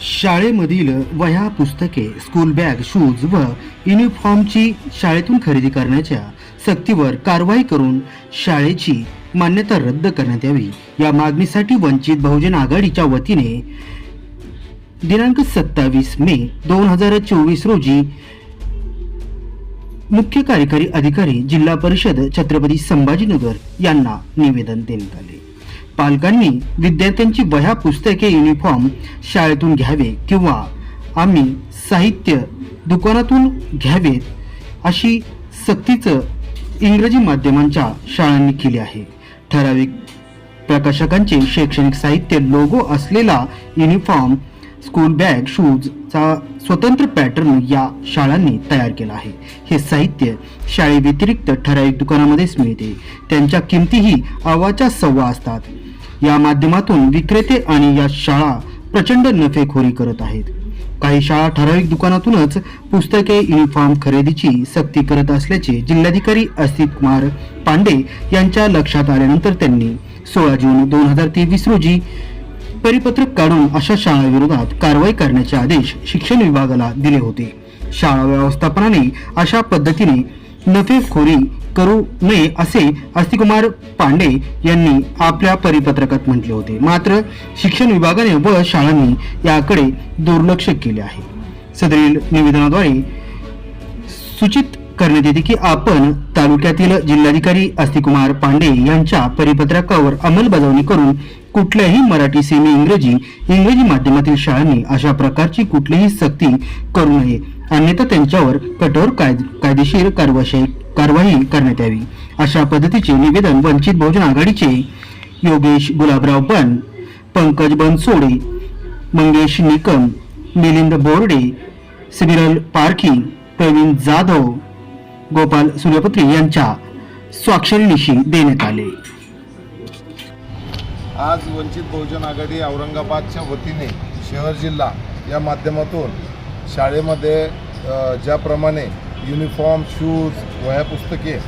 शाळेमधील वह्या पुस्तके स्कूल बॅग शूज व युनिफॉर्मची शाळेतून खरेदी करण्याच्या सक्तीवर कारवाई करून शाळेची मान्यता रद्द करण्यात यावी. या मागणीसाठी वंचित बहुजन आघाडीच्या वतीने दिनांक सत्तावीस मे दोन हजार चोवीस रोजी मुख्य कार्यकारी अधिकारी जिल्हा परिषद छत्रपती संभाजीनगर यांना निवेदन देण्यात आले. पालकांनी विद्यार्थ्यांची वह्या पुस्तके युनिफॉर्म शाळेतून घ्यावे किंवा आम्ही साहित्य दुकानातून घ्यावेत अशी सक्तीचं इंग्रजी माध्यमांच्या शाळांनी केली आहे. ठराविक प्रकाशकांचे शैक्षणिक साहित्य लोगो असलेला युनिफॉर्म स्कूल बॅग शूजचा स्वतंत्र पॅटर्न या शाळांनी तयार केला आहे. हे साहित्य शाळेव्यतिरिक्त ठराविक दुकानामध्येच मिळते. त्यांच्या किमतीही आवाच्या सव्वा असतात. या माध्यमातून विक्रेते आणि या शाळा प्रचंड नफेखोरी करत आहेत. काही शाळा ठराविक दुकानातूनच पुस्तके युनिफॉर्म खरेदीची सक्ती करत असल्याचे जिल्हाधिकारी अस्तित कुमार पांडे यांच्या लक्षात आल्यानंतर त्यांनी सोळा जून दोन हजार तेवीस रोजी परिपत्रक काढून अशा शाळांविरोधात कारवाई करण्याचे आदेश शिक्षण विभागाला दिले होते. शाळा व्यवस्थापनाने अशा पद्धतीने नफेखोरी करू नये असे अस्तिकुमार पांडे यांनी आपल्या परिपत्रकात म्हटले होते. मात्र शिक्षण विभागाने व शाळांनी याकडे दुर्लक्ष केले आहे. सदरील निवेदनाद्वारे सूचित करण्यात येते की आपण तालुक्यातील जिल्हाधिकारी अस्तिकुमार पांडे यांच्या परिपत्रकावर अंमलबजावणी करून कुठल्याही मराठी सेमी इंग्रजी इंग्रजी माध्यमातील शाळांनी अशा प्रकारची कुठलीही सक्ती करू नये. अन्यथा त्यांच्यावर कठोर कायद कायदेशीर कारवाई कारवाई करण्यात यावी. अशा पद्धतीचे निवेदन वंचित बहुजन आघाडीचे योगेश गुलाबराव बन पंकज बनसोडे मंगेश निकम मिलिंद बोर्डे सिबिरल पारखी प्रवीण जाधव गोपाल सूर्यपुत्री यांच्या स्वाक्षरीनिशी देण्यात आले. आज वंचित बहुजन आघाडी औरंगाबादच्या वतीने शहर जिल्हा या माध्यमातून शाळेमध्ये ज्याप्रमाणे युनिफॉर्म शूज वह्या पुस्तके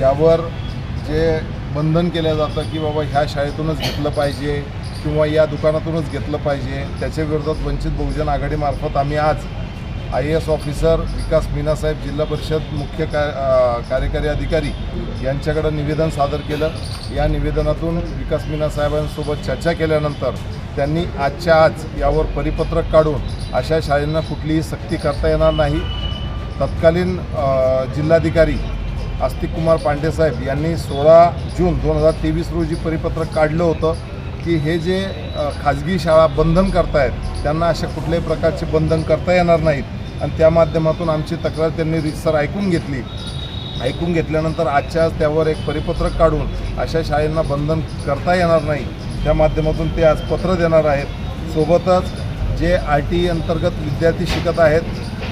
यावर जे बंधन केलं जातं की बाबा ह्या शाळेतूनच घेतलं पाहिजे किंवा या दुकानातूनच घेतलं पाहिजे त्याच्या विरोधात वंचित बहुजन आघाडीमार्फत आम्ही आज I A S officer Vikas मीनासाहेब जिल्हा परिषद मुख्य का कार्यकारी अधिकारी यांच्याकडं निवेदन सादर केलं. या निवेदनातून विकास मीनासाहेबांसोबत चर्चा केल्यानंतर त्यांनी आजच्या आज यावर परिपत्रक काढून अशा शाळेंना कुठलीही सक्ती करता येणार नाही. तत्कालीन जिल्हाधिकारी आस्तिक कुमार पांडेसाहेब यांनी सोळा जून दोन हजार तेवीस रोजी परिपत्रक काढलं होतं की हे जे खाजगी शाळा बंधन करतायत त्यांना अशा कुठल्याही प्रकारचे बंधन करता येणार नाहीत. आणि त्या माध्यमातून आमची तक्रार त्यांनी रितसर ऐकून घेतली. ऐकून घेतल्यानंतर आजच्या आज त्यावर एक परिपत्रक काढून अशा शाळेंना बंधन करता येणार नाही. त्या माध्यमातून ते आज पत्र देणार आहेत. सोबतच जे आर टी अंतर्गत विद्यार्थी शिकत आहेत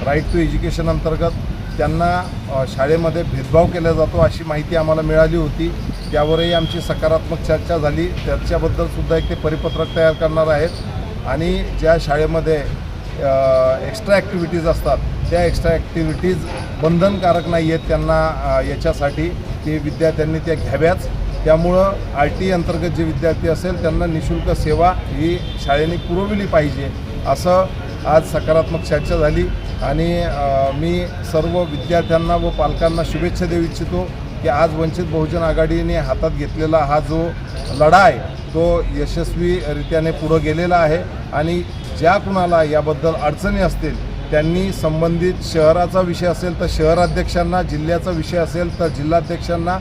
राईट टू एज्युकेशन अंतर्गत त्यांना शाळेमध्ये भेदभाव केला जातो अशी माहिती आम्हाला मिळाली होती. त्यावरही आमची सकारात्मक चर्चा झाली. त्याच्याबद्दल सुद्धा एक ते परिपत्रक तयार करणार आहेत. आणि ज्या शाळेमध्ये एक्स्ट्रा ॲक्टिव्हिटीज असतात त्या एक्स्ट्रा ॲक्टिव्हिटीज बंधनकारक नाही आहेत त्यांना याच्यासाठी. ते विद्यार्थ्यांनी त्या घ्याव्याच. त्यामुळं आर टी अंतर्गत जे विद्यार्थी असेल त्यांना निशुल्क सेवा ही शाळेने पुरवली पाहिजे असं आज सकारात्मक चर्चा झाली. आणि मी सर्व विद्यार्थ्यांना व पालकांना शुभेच्छा देऊ इच्छितो की आज वंचित बहुजन आघाडीने हातात घेतलेला हा जो लढा आहे तो यशस्वीरित्याने पुढं गेलेला आहे. आणि ज्या कुणाला याबद्दल अडचणी असतील त्यांनी संबंधित शहराचा विषय असेल तर शहराध्यक्षांना जिल्ह्याचा विषय असेल तर जिल्हाध्यक्षांना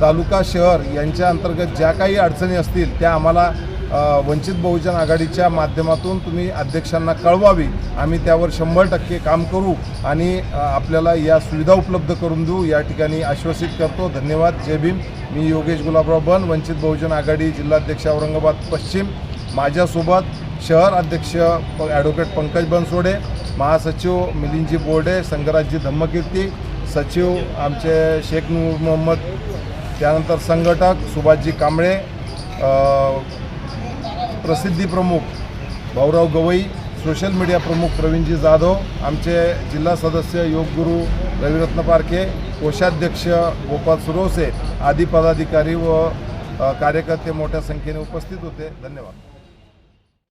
तालुका शहर यांच्या अंतर्गत ज्या काही अडचणी असतील त्या आम्हाला वंचित बहुजन आघाडीच्या माध्यमातून तुम्ही अध्यक्षांना कळवावी. आम्ही त्यावर शंभर टक्के काम करू आणि आपल्याला या सुविधा उपलब्ध करून देऊ. या ठिकाणी आश्वासित करतो. धन्यवाद. जय भीम. मी योगेश गुलाबराव बन वंचित बहुजन आघाडी जिल्हाध्यक्ष औरंगाबाद पश्चिम. माझ्यासोबत शहर अध्यक्ष प ॲडव्होकेट पंकज बनसोडे महासचिव मिलिंदजी बोर्डे संगराजी धम्मकीर्ती सचिव आमचे शेख नूर मोहम्मद त्यानंतर संघटक सुभाषजी कांबळे प्रसिद्धी प्रमुख भाऊराव गवई सोशल मीडिया प्रमुख प्रवीणजी जाधव आमचे जिल्हा सदस्य योगगुरू रविरत्न पारखे कोषाध्यक्ष गोपाल सुरवसे आदी पदाधिकारी व कार्यकर्ते मोठ्या संख्येने उपस्थित होते. धन्यवाद.